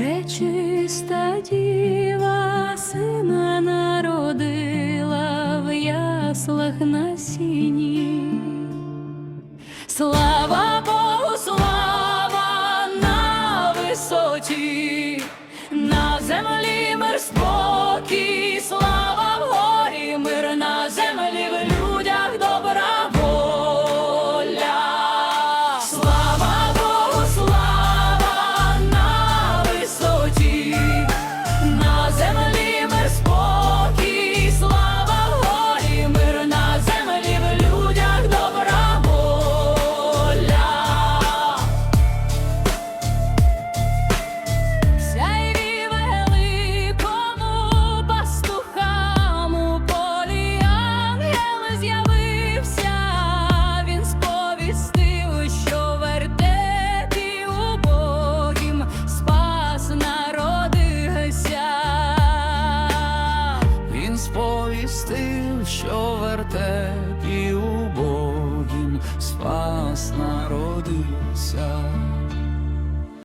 Пречиста діва сина народила в яслах на сіні. Слава Богу, слава на висоті. з що вертеп і убогім спас народився.